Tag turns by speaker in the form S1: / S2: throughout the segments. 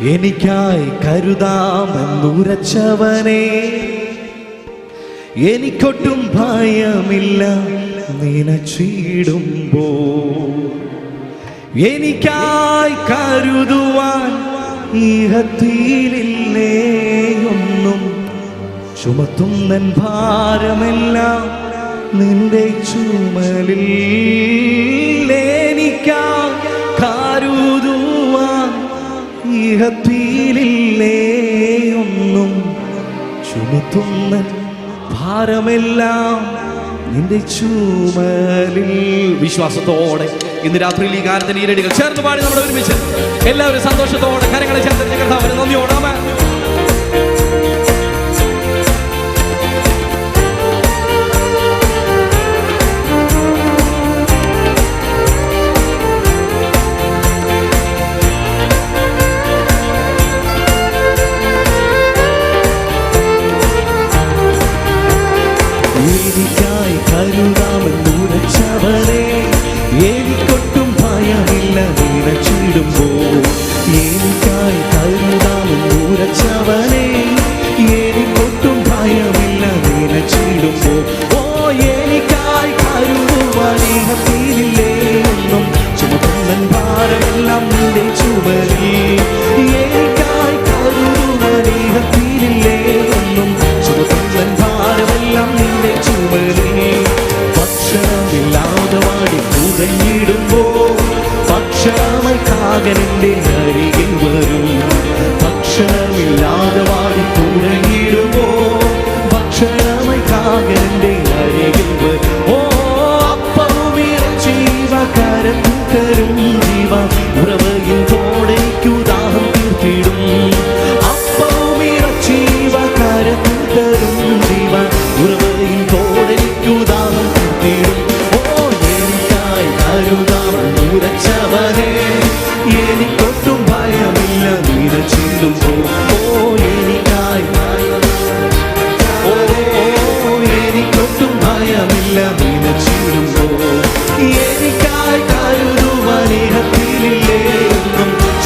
S1: എനിക്കായി കരുതാമെന്നുരച്ചവനെ. എനിക്കൊട്ടും ഭയമില്ല നിനച്ചിടുമ്പോ എനിക്കായി കരുതുവാൻ ഈഹത്തിയിലില്ലേ ഒന്നും. ചുമത്തുന്നൻ ഭാരമെല്ലാം നിന്റെ ചുമലിൽ. ഈഹത്തിലില്ലേ ഒന്നും ചുമത്തുന്നൻ ഭാരമെല്ലാം നിന്റെ ചൂമലിൽ വിശ്വാസത്തോടെ ഇന്ന് രാത്രിയിൽ ഈ ഗാനത്തിന് ഈരടികൾ ചേർന്ന് പാടി നമ്മൾ ഒരുമിച്ച് എല്ലാവരും സന്തോഷത്തോടെ കരങ്ങളെ ചേർത്ത് നന്ദി നന്ദിയോടാമ എനിക്കായി കരുതാമെന്നുരച്ചവരെ എനിക്കൊട്ടും ഭയമില്ല നിനച്ചിടുമ്പോ. എനിക്കായി കരുതാമെന്നുരച്ചവനെ എനിക്കൊട്ടും ഭയമില്ല നിനച്ചിടുമ്പോ. ഓ എനിക്കായി കരുതുവാനീഹത്തിലില്ലേ ഒന്നും ചുമക്കുന്നൻ ഭാരമെല്ലാം നിന്റെ ചുമലിൽ എനിക്കായി കരുതുവാനീഹത്തിലില്ലേ you.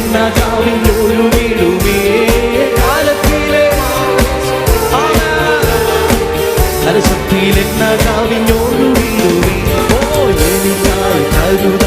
S1: കലശത്തിൽ എന്നാ കാവിൽ കാലത്തിലെ കലശത്തിൽ എന്ന കാവിഞ്ഞോടു വീടുവേ ഓ എനിക്കായി കരുതാമെന്നുരച്ചവനെ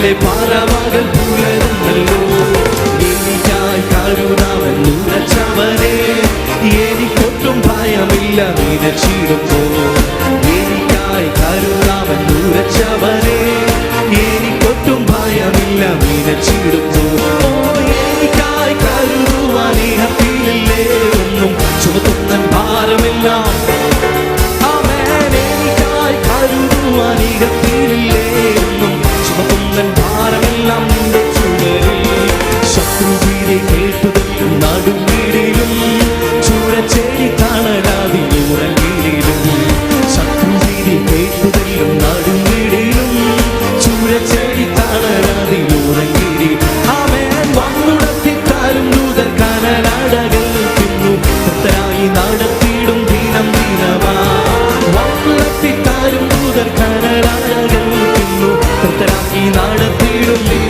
S1: വാനിലെ പറവകൾ പുലരുന്നല്ലോ എനിക്കായി കരുതാമെന്നുരച്ചവനെ എനിക്കൊട്ടും ഭയമില്ല നിനച്ചിടുമ്പോ എനിക്കായി കരുതാമെന്നുരച്ചവനെ എനിക്കൊട്ടും ഭയമില്ല നിനച്ചിടുമ്പോ to leave.